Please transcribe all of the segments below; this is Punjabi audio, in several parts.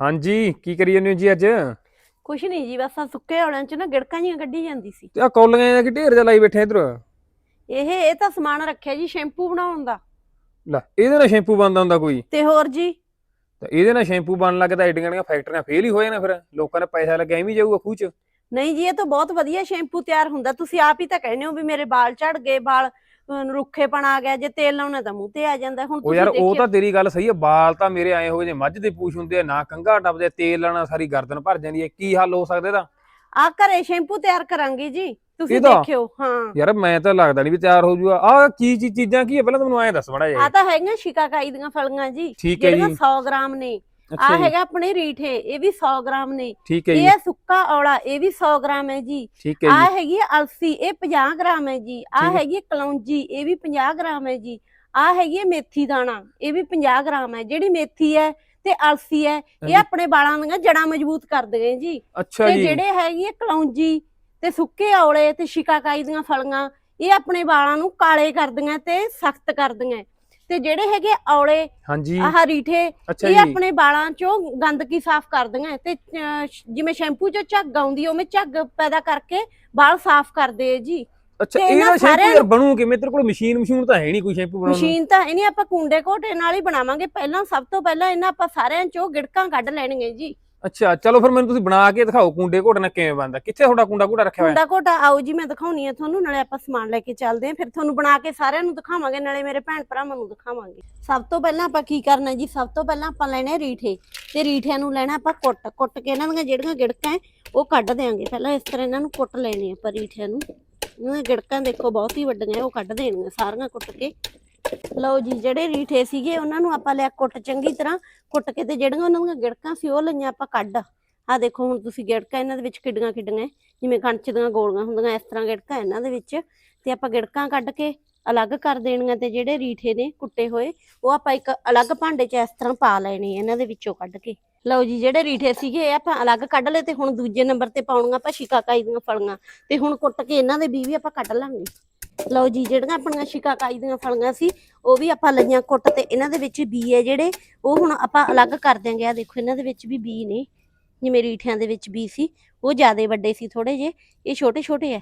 ਹਾਂਜੀ ਕੀ ਕਰੀ ਜਾਂਦੇ ਹੋ ਜੀ ਅੱਜ? ਕੁਛ ਨਹੀਂ ਜੀ ਬਸ ਆਹ ਸੁੱਕੇ ਔਲਿਆਂ ਚ ਨਾ ਗਿੜਕਾਂ ਜੀਆਂ ਕੱਢੀ ਜਾਂਦੀ ਸੀ। ਆ ਕੌਲੀਆਂ ਦਾ ਕਿ ਢੇਰ ਜਿਹਾ ਲਾਈ ਬੈਠੇ ਇਧਰ? ਇਹ ਇਹ ਤਾਂ ਸਮਾਨ ਰੱਖਿਆ ਜੀ ਸ਼ੈਂਪੂ ਬਣਾਉਣ ਦਾ। ਲੈ ਇਹਦੇ ਨਾਲ ਸ਼ੈਂਪੂ ਬਣਦਾ ਹੁੰਦਾ ਕੋਈ? ਤੇ ਹੋਰ ਜੀ? ਤੇ ਇਹਦੇ ਨਾਲ ਸ਼ੈਂਪੂ ਬਣਨ ਲੱਗਦਾ ਐਡੀਆਂ ਦੀਆਂ ਫੈਕਟਰੀਆਂ ਫੇਲ ਹੀ ਹੋ ਜਾਣਾ ਫਿਰ। ਲੋਕਾਂ ਨੇ ਪੈਸਾ ਲੱਗਿਆ ਐਵੇਂ ਹੀ ਜਾਊਗਾ ਖੂਹ ਚ। ਨਹੀਂ ਜੀ ਇਹ ਤਾਂ ਬਹੁਤ ਵਧੀਆ ਸ਼ੈਂਪੂ ਤਿਆਰ ਹੁੰਦਾ। ਤੁਸੀਂ ਆਪ ਹੀ ਤਾਂ ਕਹਿੰਦੇ ਹੋ ਵੀ ਮੇਰੇ ਵਾਲ ਝੜ ਗਏ ਵਾਲ ਰੁੱਖੇਪਣ ਆ ਗਿਆ ਜੇ ਤੇਲ ਲਾਉਣਾ ਤਾਂ ਮੂੰਹ ਤੇ ਆ ਜਾਂਦਾ। ਹੁਣ ਉਹ ਤੁਸੀਂ ਯਾਰ ਉਹ ਦੇਖਿਓ। ਤਾਂ ਤੇਰੀ ਗੱਲ ਸਹੀ ਹੈ ਬਾਲ ਤਾਂ ਮੇਰੇ ਆਏ ਹੋਏ ਜੇ ਮੱਝ ਦੇ ਪੂਛ ਹੁੰਦੇ ਆ ਨਾ ਕੰਘਾ ਟੱਪਦੇ ਤੇਲ ਲਾਣਾ ਸਾਰੀ ਗਰਦਨ ਭਰ ਜਾਂਦੀ ਹੈ ਕੀ ਹੱਲ ਹੋ ਸਕਦਾ ਇਹਦਾ? ਆ ਘਰੇ ਸ਼ੈਂਪੂ ਤਿਆਰ ਕਰਾਂਗੇ ਜੀ ਤੁਸੀਂ ਇਹਦਾ? ਦੇਖਿਓ ਹਾਂ। ਯਾਰ ਮੈਂ ਤਾਂ ਲੱਗਦਾ ਨਹੀਂ ਵੀ ਤਿਆਰ ਹੋ ਜੂਗਾ। ਆ ਕੀ ਚੀਜ਼ਾਂ ਕੀ ਹੈ ਪਹਿਲਾਂ ਤਾਂ ਮੈਨੂੰ ਐਂ ਦੱਸ ਬੜਾ ਆ ਤਾਂ ਹੈਗੀਆਂ ਸ਼ਿਕਾਕਾਈ ਦੀਆਂ ਫਲੀਆਂ ਜੀ ਠੀਕ ਹੈ ਜਿਹੜੀਆਂ ਜੀ 100 ਗ੍ਰਾਮ ਨੇ। ਆ ਅੱਛਾ ਜੀ। ਹੈਗਾ ਆਪਣੇ ਰੀਠੇ ਇਹ ਵੀ 100 ਗ੍ਰਾਮ ਨੇ। ਠੀਕ ਹੈ ਜੀ। ਇਹ ਸੁੱਕਾ ਔਲਾ ਇਹ ਵੀ 100 ਗ੍ਰਾਮ ਹੈ ਜੀ। ਠੀਕ ਹੈ ਆ ਜੀ ਹੈਗੀ ਅਲਸੀ ਇਹ 50 ਗ੍ਰਾਮ ਹੈ ਜੀ। ਆ ਠੀਕ। ਹੈ। ਹੈਗੀ ਕਲੌਂਜੀ ਇਹ ਵੀ 50 ਗ੍ਰਾਮ ਹੈ ਜੀ। ਆ ਹੈਗੀ ਮੇਥੀ ਦਾਣਾ ਇਹ ਵੀ 50 ਗ੍ਰਾਮ ਹੈ। ਜਿਹੜੀ ਮੇਥੀ ਹੈ ਤੇ ਅਲਸੀ ਹੈ ਇਹ। ਆਪਣੇ ਵਾਲਾਂ ਦੀਆਂ ਜੜਾਂ ਮਜ਼ਬੂਤ ਕਰਦੀਆਂ ਜੀ। ਅੱਛਾ ਤੇ ਜੀ। ਜਿਹੜੇ ਹੈਗੀ ਕਲੌਂਜੀ ਤੇ ਸੁੱਕੇ ਔਲੇ ਤੇ ਸ਼ਿਕਾਕਾਈ ਦੀਆਂ ਫਲੀਆਂ ਇਹ ਆਪਣੇ ਵਾਲਾਂ ਨੂੰ ਕਾਲੇ ਕਰਦੀਆਂ ਤੇ ਸਖਤ ਕਰਦੀਆਂ। ਤੇ ਜਿਹੜੇ ਹੈਗੇ ਔਲੇ ਹਾਂਜੀ। ਆਹ ਰੀਠੇ ਅੱਛਾ ਇਹ ਜੀ। ਆਪਣੇ ਵਾਲਾਂ ਚੋਂ ਗੰਦਗੀ ਸਾਫ਼ ਕਰਦੀਆਂ ਤੇ ਅਹ, ਸ਼- ਜਿਵੇਂ ਸ਼ੈਂਪੂ ਚੋਂ ਝੱਗ ਆਉਂਦੀ ਉਵੇਂ ਝੱਗ ਪੈਦਾ ਕਰਕੇ ਵਾਲ ਸਾਫ਼ ਕਰਦੇ ਆ ਜੀ। ਅੱਛਾ ਤੇ ਇਹਨਾਂ ਸ਼ੈਂਪੂ ਸਾਰਿਆਂ ਯਾਰ ਬਣੂ ਕਿਵੇਂ? ਤੇਰੇ ਕੋਲ ਮਸ਼ੀਨ ਮਸ਼ੀਨ ਤਾਂ ਹੈ ਨਹੀਂ ਕੋਈ ਸ਼ੈਂਪੂ ਬਣਾਉਣ ਨੂੰ। ਮਸ਼ੀਨ ਤਾਂ ਇਹਨੇ ਆਪਾਂ ਕੁੰਡੇ ਘੋਟੇ ਨਾਲ ਹੀ ਬਣਾਵਾਂਗੇ। ਪਹਿਲਾਂ ਸਭ ਤੋਂ ਪਹਿਲਾਂ ਇਹਨਾਂ ਆਪਾਂ ਸਾਰਿਆਂ ਚੋਂ ਗਿੜਕਾਂ ਕੱਢ ਲੈਣੀਆਂ ਜੀ। ਅੱਛਾ ਚਲੋ ਫਿਰ ਮੈਨੂੰ ਤੁਸੀਂ ਬਣਾ ਕੇ ਦਿਖਾਓ ਕੁੰਡੇ ਘੋਟਣਾ ਨਾਲ ਕਿਵੇਂ ਬਣਦਾ ਕਿੱਥੇ ਤੁਹਾਡਾ ਕੁੰਡਾ ਘੋਟਾ ਰੱਖਿਆ ਹੋਇਆ? ਕੁੰਡਾ ਘੋਟਾ ਆਓ ਜੀ ਮੈਂ ਦਿਖਾਉਣੀ ਆ ਤੁਹਾਨੂੰ ਨਾਲੇ ਆਪਾਂ ਸਮਾਨ ਲੈ ਕੇ ਚੱਲਦੇ ਆਂ ਫਿਰ ਤੁਹਾਨੂੰ ਬਣਾ ਕੇ ਸਾਰਿਆਂ ਨੂੰ ਦਿਖਾਵਾਂਗੇ ਨਾਲੇ ਮੇਰੇ ਭੈਣ ਭਰਾਵਾਂ ਨੂੰ ਦਿਖਾਵਾਂਗੇ। ਸਭ ਤੋਂ ਪਹਿਲਾਂ ਆਪਾਂ ਕੀ ਕਰਨਾ ਜੀ ਸਭ ਤੋਂ ਪਹਿਲਾਂ ਆਪਾਂ ਲੈਣੇ ਰੀਠੇ ਤੇ ਰੀਠਿਆਂ ਨੂੰ ਲੈਣਾ ਆਪਾਂ ਕੁੱਟ ਕੁੱਟ ਕੇ ਇਹਨਾਂ ਦੀਆਂ ਜਿਹੜੀਆਂ ਗਿੜਕਾਂ ਹੈ, ਉਹ ਕੱਢ ਦੇਾਂਗੇ ਪਹਿਲਾਂ ਇਸ ਤਰ੍ਹਾਂ ਇਹਨਾਂ ਨੂੰ ਕੁੱਟ ਲੈਣੇ ਆਪਾਂ ਰੀਠਿਆਂ ਨੂੰ ਇਹਨਾਂ ਦੀਆਂ ਗਿੜਕਾਂ ਦੇਖੋ ਬਹੁਤ ਹੀ ਵੱਡੀਆਂ ਹੈ, ਉਹ ਕੱਢ ਦੇਣੀਆਂ ਸਾਰੀਆਂ ਕੁੱਟ ਕੇ। ਲਓ ਜੀ, ਜਿਹੜੇ ਰੀਠੇ ਸੀਗੇ, ਉਹਨਾਂ ਨੂੰ ਆਪਾਂ ਲਿਆ ਕੁੱਟ, ਚੰਗੀ ਤਰ੍ਹਾਂ ਕੁੱਟ ਕੇ ਤੇ ਜਿਹੜੀਆਂ ਉਹਨਾਂ ਦੀਆਂ ਗਿੜਕਾਂ ਸੀ, ਉਹ ਲਈਆਂ ਆਪਾਂ ਕੱਢ। ਆ ਦੇਖੋ, ਹੁਣ ਤੁਸੀਂ ਗਿੜਕਾਂ ਇਹਨਾਂ ਦੇ ਵਿੱਚ ਕਿੱਡੀਆਂ ਕਿੱਡੀਆਂ ਜਿਵੇਂ ਕਣਚ ਦੀਆਂ ਗੋਲੀਆਂ ਹੁੰਦੀਆਂ, ਇਸ ਤਰ੍ਹਾਂ ਗਿੜਕਾਂ ਇਹਨਾਂ ਦੇ ਵਿੱਚ। ਤੇ ਆਪਾਂ ਗਿੜਕਾਂ ਕੱਢ ਕੇ ਅਲੱਗ ਕਰ ਦੇਣੀਆਂ ਤੇ ਜਿਹੜੇ ਰੀਠੇ ਨੇ ਕੁੱਟੇ ਹੋਏ, ਉਹ ਆਪਾਂ ਇੱਕ ਅਲੱਗ ਭਾਂਡੇ 'ਚ ਇਸ ਤਰ੍ਹਾਂ ਪਾ ਲੈਣੇ ਇਹਨਾਂ ਦੇ ਵਿੱਚੋਂ ਕੱਢ ਕੇ। ਲਓ ਜੀ, ਜਿਹੜੇ ਰੀਠੇ ਸੀਗੇ ਆਪਾਂ ਅਲੱਗ ਕੱਢ ਲਏ ਤੇ ਹੁਣ ਦੂਜੇ ਨੰਬਰ ਤੇ ਪਾਉਣੀਆਂ ਆਪਾਂ ਸ਼ਿਕਾਕਾਈ ਦੀਆਂ ਫਲੀਆਂ। ਤੇ ਹੁਣ ਕੁੱਟ ਕੇ ਇਹਨਾਂ ਦੇ ਬੀ ਵੀ ਆਪਾਂ ਕੱਢ ਲਾਂਗੇ। ਲਓ ਜੀ, ਜਿਹੜੀਆਂ ਆਪਣੀਆਂ ਸ਼ਿਕਾਕਾਈ ਦੀਆਂ ਫਲੀਆਂ ਸੀ, ਉਹ ਵੀ ਆਪਾਂ ਲਈਆਂ ਕੁੱਟ ਤੇ ਇਹਨਾਂ ਦੇ ਵਿੱਚ ਬੀ ਹੈ ਜਿਹੜੇ, ਉਹ ਹੁਣ ਆਪਾਂ ਅਲੱਗ ਕਰ ਦਿਆਂਗੇ। ਆ ਦੇਖੋ, ਇਹਨਾਂ ਦੇ ਵਿੱਚ ਵੀ ਬੀ ਨੇ ਜਿਵੇਂ ਰੀਠਿਆਂ ਦੇ ਵਿੱਚ ਬੀ ਸੀ, ਉਹ ਜ਼ਿਆਦਾ ਵੱਡੇ ਸੀ ਥੋੜੇ ਜੇ ਇਹ ਛੋਟੇ ਛੋਟੇ ਆ।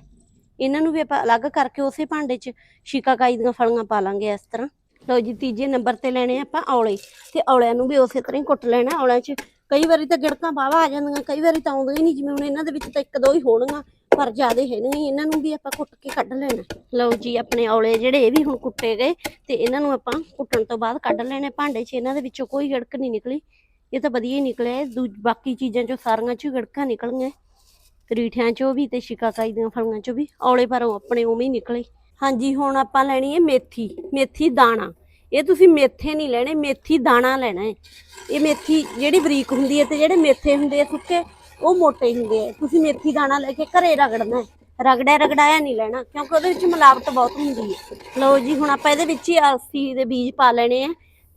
ਇਹਨਾਂ ਨੂੰ ਵੀ ਆਪਾਂ ਅਲੱਗ ਕਰਕੇ ਉਸੇ ਭਾਂਡੇ 'ਚ ਸ਼ਿਕਾਕਾਈ ਦੀਆਂ ਫਲੀਆਂ ਪਾ ਲਾਂਗੇ ਇਸ ਤਰ੍ਹਾਂ। ਲਓ ਜੀ, ਤੀਜੇ ਨੰਬਰ ਤੇ ਲੈਣੇ ਆ ਆਪਾਂ ਔਲੇ, ਤੇ ਔਲਿਆਂ ਨੂੰ ਵੀ ਉਸੇ ਤਰ੍ਹਾਂ ਹੀ ਕੁੱਟ ਲੈਣਾ। ਔਲਿਆਂ 'ਚ ਕਈ ਵਾਰੀ ਤਾਂ ਗਿੜਕਾਂ ਬਾਵਾ ਆ ਜਾਂਦੀਆਂ, ਕਈ ਵਾਰੀ ਤਾਂ ਆਉਂਦੀਆਂ ਹੀ ਨਹੀਂ, ਜਿਵੇਂ ਹੁਣ ਇਹਨਾਂ ਦੇ ਵਿੱਚ ਤਾਂ ਇੱਕ ਦੋ ਹੀ ਹੋਣਗੀਆਂ। ਪਰ ਜ਼ਿਆਦੇ ਹੈ ਨਹੀਂ, ਇਹਨਾਂ ਨੂੰ ਵੀ ਆਪਾਂ ਕੁੱਟ ਕੇ ਕੱਢ ਲੈਣਾ। ਲਓ ਜੀ, ਆਪਣੇ ਔਲੇ ਜਿਹੜੇ ਇਹ ਵੀ ਹੁਣ ਕੁੱਟੇ ਗਏ, ਤੇ ਇਹਨਾਂ ਨੂੰ ਆਪਾਂ ਕੁੱਟਣ ਤੋਂ ਬਾਅਦ ਕੱਢ ਲੈਣੇ ਭਾਂਡੇ 'ਚ ਇਹਨਾਂ ਦੇ ਵਿੱਚੋਂ ਕੋਈ ਗੜਕ ਨਹੀਂ ਨਿਕਲੀ, ਇਹ ਤਾਂ ਵਧੀਆ ਹੀ ਨਿਕਲਿਆ ਇਹ। ਬਾਕੀ ਚੀਜ਼ਾਂ ਚੋਂ ਸਾਰੀਆਂ ਚੋਂ ਗੜਕਾਂ ਨਿਕਲੀਆਂ। ਰੀਠਿਆਂ ਚੋਂ ਵੀ ਤੇ ਸ਼ਿਕਾਕਾਈ ਦੀਆਂ ਫਲੀਆਂ ਚੋਂ ਵੀ, ਔਲੇ ਪਰ ਆਪਣੇ ਉਵੇਂ ਹੀ ਨਿਕਲੇ। ਹਾਂਜੀ, ਹੁਣ ਆਪਾਂ ਲੈਣੀ ਹੈ ਮੇਥੀ ਮੇਥੀ ਦਾਣਾ। ਇਹ ਤੁਸੀਂ ਮੇਥੇ ਨਹੀਂ ਲੈਣੇ, ਮੇਥੀ ਦਾਣਾ ਲੈਣਾ ਹੈ। ਇਹ ਮੇਥੀ ਜਿਹੜੀ ਬਰੀਕ ਹੁੰਦੀ ਹੈ ਤੇ ਜਿਹੜੇ ਮੇਥੇ ਹੁੰਦੇ ਆ ਸੁੱਕੇ ਉਹ ਮੋਟੇ ਹੁੰਦੇ ਆ। ਤੁਸੀਂ ਮੇਥੀ ਦਾਣਾ ਲੈ ਕੇ ਘਰੇ ਰਗੜਨਾ ਹੈ। ਰਗੜਿਆ ਰਗੜਾਇਆ ਨਹੀਂ ਲੈਣਾ, ਕਿਉਂਕਿ ਉਹਦੇ ਵਿੱਚ ਮਿਲਾਵਟ ਬਹੁਤ ਹੁੰਦੀ ਹੈ। ਲਓ ਜੀ, ਹੁਣ ਆਪਾਂ ਇਹਦੇ ਵਿੱਚ ਹੀ ਅਲਸੀ ਦੇ ਬੀਜ ਪਾ ਲੈਣੇ ਆ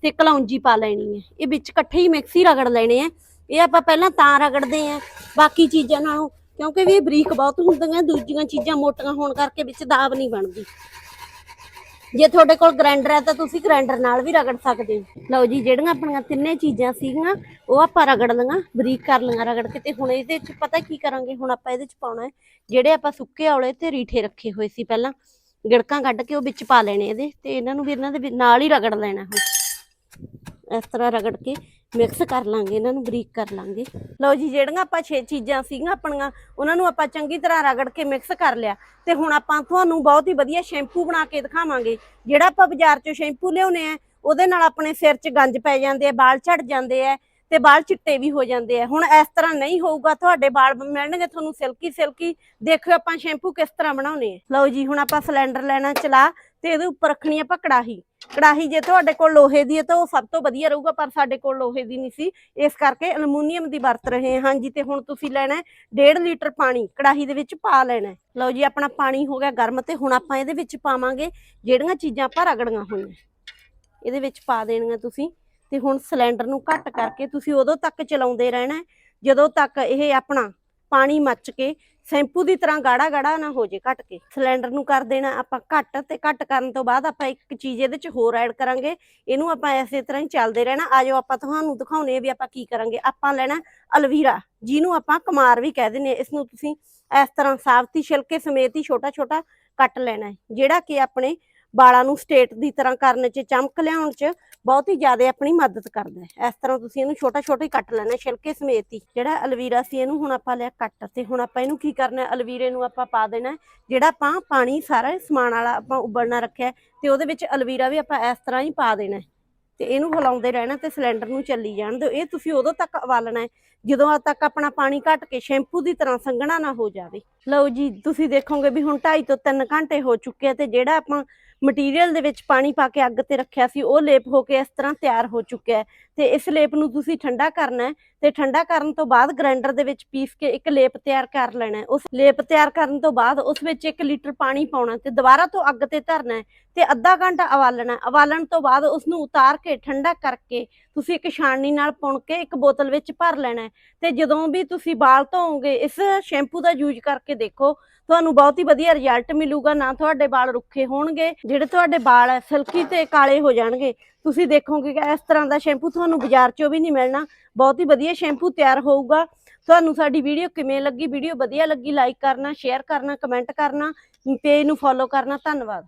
ਤੇ ਕਲੌਂਜੀ ਪਾ ਲੈਣੀ ਹੈ। ਇਹ ਵਿੱਚ ਇਕੱਠੇ ਹੀ ਮਿਕਸੀ ਰਗੜ ਲੈਣੇ ਆ। ਇਹ ਆਪਾਂ ਪਹਿਲਾਂ ਤਾਂ ਰਗੜਦੇ ਆ, ਬਾਕੀ ਚੀਜ਼ਾਂ ਨਾਲੋਂ, ਕਿਉਂਕਿ ਵੀ ਇਹ ਬਰੀਕ ਬਹੁਤ ਹੁੰਦੀਆਂ, ਦੂਜੀਆਂ ਚੀਜ਼ਾਂ ਮੋਟੀਆਂ ਹੋਣ ਕਰਕੇ ਵਿੱਚ ਦਾਬ ਨਹੀਂ ਬਣਦੀ। ਜੇ ਤੁਹਾਡੇ ਕੋਲ ਗ੍ਰਾਈਂਡਰ ਹੈ ਤਾਂ ਤੁਸੀਂ ਗ੍ਰਾਈਂਡਰ ਨਾਲ ਵੀ ਰਗੜ ਸਕਦੇ ਹੋ। ਲਓ ਜੀ, ਜਿਹੜੀਆਂ ਆਪਣੀਆਂ ਤਿੰਨੇ ਚੀਜ਼ਾਂ ਸੀਗੀਆਂ, ਉਹ ਆਪਾਂ ਰਗੜ ਲਈਆਂ, ਬਰੀਕ ਕਰ ਲਈਆਂ ਰਗੜ ਕੇ ਤੇ ਹੁਣ ਇਹਦੇ ਵਿੱਚ ਪਤਾ ਕੀ ਕਰਾਂਗੇ? ਹੁਣ ਆਪਾਂ ਇਹਦੇ ਵਿੱਚ ਪਾਉਣਾ ਹੈ, ਜਿਹੜੇ ਆਪਾਂ ਸੁੱਕੇ ਔਲੇ ਤੇ ਰੀਠੇ ਰੱਖੇ ਹੋਏ ਸੀ ਪਹਿਲਾਂ, ਗਿੜਕਾਂ ਕੱਢ ਕੇ ਉਹ ਵਿੱਚ ਪਾ ਲੈਣੇ ਇਹਦੇ ਤੇ ਇਹਨਾਂ ਨੂੰ ਵੀ ਇਹਨਾਂ ਦੇ ਨਾਲ ਹੀ ਰਗੜ ਲੈਣਾ ਹੁਣ। ਇਸ ਤਰ੍ਹਾਂ ਰਗੜ ਕੇ ਮਿਕਸ ਕਰ ਲਾਂਗੇ, ਇਹਨਾਂ ਨੂੰ ਬਰੀਕ ਕਰ ਲਾਂਗੇ। ਲਓ ਜੀ, ਜਿਹੜੀਆਂ ਆਪਾਂ ਛੇ ਚੀਜ਼ਾਂ ਸੀਗੀਆਂ ਆਪਣੀਆਂ, ਉਹਨਾਂ ਨੂੰ ਆਪਾਂ ਚੰਗੀ ਤਰ੍ਹਾਂ ਰਗੜ ਕੇ ਮਿਕਸ ਕਰ ਲਿਆ। ਤੇ ਹੁਣ ਆਪਾਂ ਤੁਹਾਨੂੰ ਬਹੁਤ ਹੀ ਵਧੀਆ ਸ਼ੈਂਪੂ ਬਣਾ ਕੇ ਦਿਖਾਵਾਂਗੇ। ਜਿਹੜਾ ਆਪਾਂ ਬਾਜ਼ਾਰ 'ਚੋਂ ਸ਼ੈਂਪੂ ਲਿਆਉਨੇ ਆ, ਉਹਦੇ ਨਾਲ ਆਪਣੇ ਸਿਰ 'ਚ ਗੰਜ ਪੈ ਜਾਂਦੇ ਆ, ਵਾਲ ਝੜ ਜਾਂਦੇ ਆ ਤੇ ਵਾਲ ਚਿੱਟੇ ਵੀ ਹੋ ਜਾਂਦੇ ਆ। ਹੁਣ ਇਸ ਤਰ੍ਹਾਂ ਨਹੀਂ ਹੋਊਗਾ, ਤੁਹਾਡੇ ਵਾਲ ਮਿਲਣਗੇ ਤੁਹਾਨੂੰ ਸਿਲਕੀ ਸਿਲਕੀ। ਦੇਖਿਓ ਆਪਾਂ ਸ਼ੈਂਪੂ ਕਿਸ ਤਰ੍ਹਾਂ ਬਣਾਉਨੇ ਆ। ਲਓ ਜੀ, ਹੁਣ ਆਪਾਂ ਸਿਲੰਡਰ ਲੈਣਾ ਚਲਾ, ਤੇ ਇਹਦੇ ਉੱਪਰ ਰੱਖਣੀ ਆਪਾਂ ਕੜਾਹੀ। ਕੜਾਹੀ ਜੇ ਤੁਹਾਡੇ ਕੋਲ ਲੋਹੇ ਦੀ ਹੈ ਤਾਂ ਉਹ ਸਭ ਤੋਂ ਵਧੀਆ ਰਹੂਗਾ, ਪਰ ਸਾਡੇ ਕੋਲ ਲੋਹੇ ਦੀ ਨਹੀਂ ਸੀ। ਇਸ ਕਰਕੇ ਅਲਮੂਨੀਅਮ ਦੀ ਵਰਤ ਰਹੇ ਹਾਂ ਹਾਂਜੀ ਤੇ ਹੁਣ ਤੁਸੀਂ ਲੈਣਾ 1.5 ਲੀਟਰ ਪਾਣੀ, ਕੜਾਹੀ ਦੇ ਵਿੱਚ ਪਾ ਲੈਣਾ। ਲਓ ਜੀ, ਆਪਣਾ ਪਾਣੀ ਹੋ ਗਿਆ ਗਰਮ ਤੇ ਹੁਣ ਆਪਾਂ ਇਹਦੇ ਵਿੱਚ ਪਾਵਾਂਗੇ ਜਿਹੜੀਆਂ ਚੀਜ਼ਾਂ ਆਪਾਂ ਰਗੜੀਆਂ ਹੋਈਆਂ। ਇਹਦੇ ਵਿੱਚ ਪਾ ਦੇਣੀਆਂ ਤੁਸੀਂ ਤੇ ਹੁਣ ਸਿਲੰਡਰ ਨੂੰ ਘੱਟ ਕਰਕੇ ਤੁਸੀਂ ਉਦੋਂ ਤੱਕ ਚਲਾਉਂਦੇ ਰਹਿਣਾ। ਜਦੋਂ ਤੱਕ ਇਹ ਆਪਣਾ ਪਾਣੀ ਮੱਚ ਕੇ, ਸ਼ੈਂਪੂ ਦੀ ਤਰ੍ਹਾਂ ਗਾੜਾ ਗਾੜਾ ਨਾ ਹੋ ਜੇ, ਘਟ ਕੇ। ਸਿਲੰਡਰ ਨੂੰ ਕਰ ਦੇਣਾ ਆਪਾਂ ਘੱਟ ਤੇ ਘੱਟ ਕਰਨ ਤੋਂ ਬਾਅਦ ਆਪਾਂ ਇੱਕ ਚੀਜ਼ ਇਹਦੇ ਚ ਹੋਰ ਐਡ ਕਰਾਂਗੇ। ਇਹਨੂੰ ਆਪਾਂ ਐਸੇ ਤਰ੍ਹਾਂ ਹੀ ਚੱਲਦੇ ਰਹਿਣਾ। ਆਜੋ ਆਪਾਂ ਤੁਹਾਨੂੰ ਦਿਖਾਉਣੇ ਵੀ ਆਪਾਂ ਕੀ ਕਰਾਂਗੇ। ਆਪਾਂ ਲੈਣਾ ਅਲਵੀਰਾ, ਜਿਹਨੂੰ ਆਪਾਂ ਕਮਾਰ ਵੀ ਕਹਿ ਦਿੰਦੇ ਆ। ਇਸ ਨੂੰ ਤੁਸੀਂ ਇਸ ਤਰ੍ਹਾਂ ਸਾਫਤੀ ਛਿਲਕੇ ਸਮੇਤ ਹੀ ਛੋਟਾ ਛੋਟਾ ਕੱਟ ਲੈਣਾ ਹੈ, ਜਿਹੜਾ ਕਿ ਆਪਣੇ ਵਾਲਾਂ ਨੂੰ ਸਟੇਟ ਦੀ ਤਰ੍ਹਾਂ ਕਰਨ 'ਚ, ਚਮਕ ਲਿਆਉਣ 'ਚ ਬਹੁਤ ਹੀ ਜ਼ਿਆਦਾ ਆਪਣੀ ਮਦਦ ਕਰਦਾ ਹੈ। ਇਸ ਤਰ੍ਹਾਂ ਤੁਸੀਂ ਇਹਨੂੰ ਛੋਟਾ ਛੋਟਾ ਹੀ ਕੱਟ ਲੈਣਾ, ਛਿਲਕੇ ਸਮੇਤ ਹੀ। ਜਿਹੜਾ ਅਲਵੀਰਾ ਸੀ, ਇਹਨੂੰ ਹੁਣ ਆਪਾਂ ਲਿਆ ਕੱਟ ਤੇ ਹੁਣ ਆਪਾਂ ਇਹਨੂੰ ਕੀ ਕਰਨਾ ਅਲਵੀਰੇ ਨੂੰ ਆਪਾਂ ਪਾ ਦੇਣਾ ਜਿਹੜਾ ਆਪਾਂ ਪਾਣੀ ਸਾਰਾ ਸਮਾਨ ਵਾਲਾ ਆਪਾਂ ਉਬਲਣਾ ਰੱਖਿਆ ਤੇ ਉਹਦੇ ਵਿੱਚ ਅਲਵੀਰਾ ਵੀ ਆਪਾਂ ਇਸ ਤਰ੍ਹਾਂ ਹੀ ਪਾ ਦੇਣਾ ਤੇ ਇਹਨੂੰ ਹਿਲਾਉਂਦੇ ਰਹਿਣਾ ਤੇ ਸਿਲੰਡਰ ਨੂੰ ਚੱਲੀ ਜਾਣ ਦਿਓ। ਇਹ ਤੁਸੀਂ ਉਦੋਂ ਤੱਕ ਉਬਾਲਣਾ ਹੈ, ਜਦੋਂ ਤੱਕ ਆਪਣਾ ਪਾਣੀ ਘਟ ਕੇ ਸ਼ੈਂਪੂ ਦੀ ਤਰ੍ਹਾਂ ਸੰਘਣਾ ਨਾ ਹੋ ਜਾਵੇ। ਲਓ ਜੀ, ਤੁਸੀਂ ਦੇਖੋਗੇ ਵੀ ਹੁਣ 2.5 ਤੋਂ 3 ਘੰਟੇ ਹੋ ਚੁੱਕੇ ਆ ਤੇ ਜਿਹੜਾ ਆਪਾਂ ਮਟੀਰੀਅਲ ਦੇ ਵਿੱਚ ਪਾਣੀ ਪਾ ਕੇ ਅੱਗ ਤੇ ਰੱਖਿਆ ਸੀ, ਉਹ ਲੇਪ ਹੋ ਕੇ ਇਸ ਤਰ੍ਹਾਂ ਤਿਆਰ ਹੋ ਚੁੱਕਿਆ ਹੈ ਤੇ ਇਸ ਲੇਪ ਨੂੰ ਤੁਸੀਂ ਠੰਡਾ ਕਰਨਾ ਹੈ ਤੇ ਠੰਡਾ ਕਰਨ ਤੋਂ ਬਾਅਦ ਗ੍ਰਾਈਂਡਰ ਦੇ ਵਿੱਚ ਪੀਸ ਕੇ ਇੱਕ ਲੇਪ ਤਿਆਰ ਕਰ ਲੈਣਾ ਹੈ ਉਸ ਲੇਪ ਤਿਆਰ ਕਰਨ ਤੋਂ ਬਾਅਦ ਉਸ ਵਿੱਚ 1 ਲੀਟਰ ਪਾਣੀ ਪਾਉਣਾ ਤੇ ਦੁਬਾਰਾ ਤੋਂ ਅੱਗ ਤੇ ਧਰਨਾ ਹੈ ਤੇ ਅੱਧਾ ਘੰਟਾ ਉਬਾਲਣਾ ਹੈ। ਉਬਾਲਣ ਤੋਂ ਬਾਅਦ ਉਸ ਨੂੰ ਉਤਾਰ ਕੇ ਠੰਡਾ ਕਰਕੇ ਤੁਸੀਂ ਇੱਕ ਛਾਣਨੀ ਨਾਲ ਪੁਣ ਕੇ ਇੱਕ ਬੋਤਲ ਵਿੱਚ ਭਰ ਲੈਣਾ ਹੈ। ਤੇ ਜਦੋਂ ਵੀ ਤੁਸੀਂ ਵਾਲ ਧੋਓਗੇ ਇਸ ਸ਼ੈਂਪੂ ਦਾ ਯੂਜ਼ ਕਰਕੇ ਦੇਖੋ, ਤੁਹਾਨੂੰ ਬਹੁਤ ਹੀ ਵਧੀਆ ਰਿਜ਼ਲਟ ਮਿਲੂਗਾ। ਨਾ ਤੁਹਾਡੇ ਵਾਲ ਰੁੱਖੇ ਹੋਣਗੇ, ਜਿਹੜੇ ਤੁਹਾਡੇ ਵਾਲ ਹੈ, ਸਿਲਕੀ ਤੇ ਕਾਲੇ ਹੋ ਜਾਣਗੇ। ਤੁਸੀਂ ਦੇਖੋਗੇ ਕਿ ਇਸ ਤਰ੍ਹਾਂ ਦਾ ਸ਼ੈਂਪੂ ਤੁਹਾਨੂੰ ਬਾਜ਼ਾਰ 'ਚੋਂ ਵੀ ਨਹੀਂ ਮਿਲਣਾ। ਬਹੁਤ ਹੀ ਵਧੀਆ ਸ਼ੈਂਪੂ ਤਿਆਰ ਹੋਊਗਾ। ਤੁਹਾਨੂੰ ਸਾਡੀ ਵੀਡੀਓ ਕਿਵੇਂ ਲੱਗੀ? ਵੀਡੀਓ ਵਧੀਆ ਲੱਗੀ ਲਾਈਕ ਕਰਨਾ ਸ਼ੇਅਰ ਕਰਨਾ ਕਮੈਂਟ ਕਰਨਾ ਪੇਜ ਨੂੰ ਫੋਲੋ ਕਰਨਾ। ਧੰਨਵਾਦ।